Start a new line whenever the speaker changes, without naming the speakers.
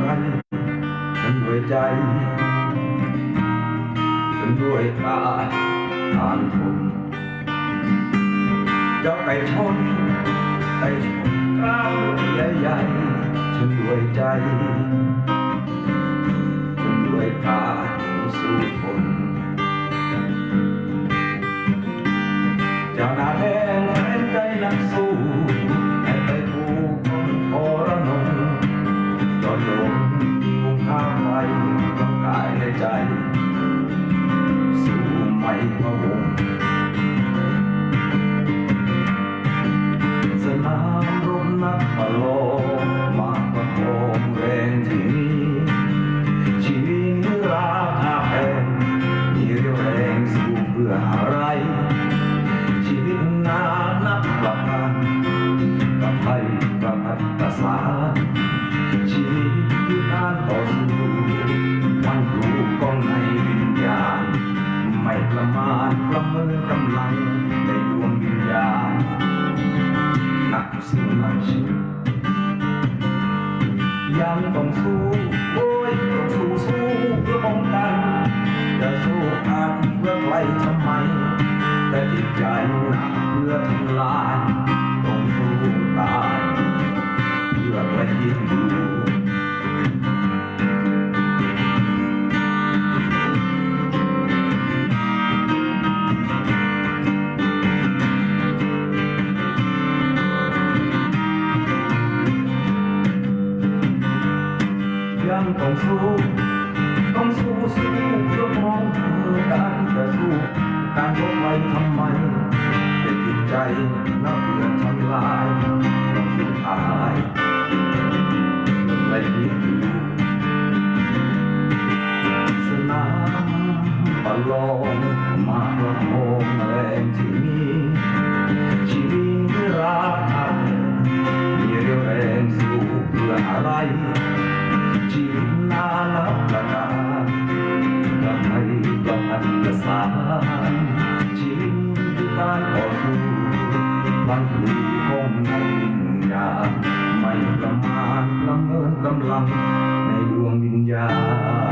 กันฉันด้วยใจฉันด้วยตาทานทนเจ้าไปชนไปชนก้าวใหญ่ใหญ่ฉันด้วยใจฉันด้วยตาสู้ทน กา กสู้นักชิยังต้องสู้โอ้ยต้องสู้สู้เพื่อป้องกันจะสู้อันเพื่อใครทำไม แต่จิตใจหนักเพื่อทำลายต้องสู้ตายเพื่อใครยินอ ต้องสู้ต้องสู้สู้เพื่อมองคือการจะสู้การลบไว้ทำไมเป็นจิตใจนับเบื่อทำลายต้องสุดท้ายไม่ดีสนามบอลลงมาประโคมแรงที่ ไม่ประมาทละเมินกำลังในดวงวิญญาณ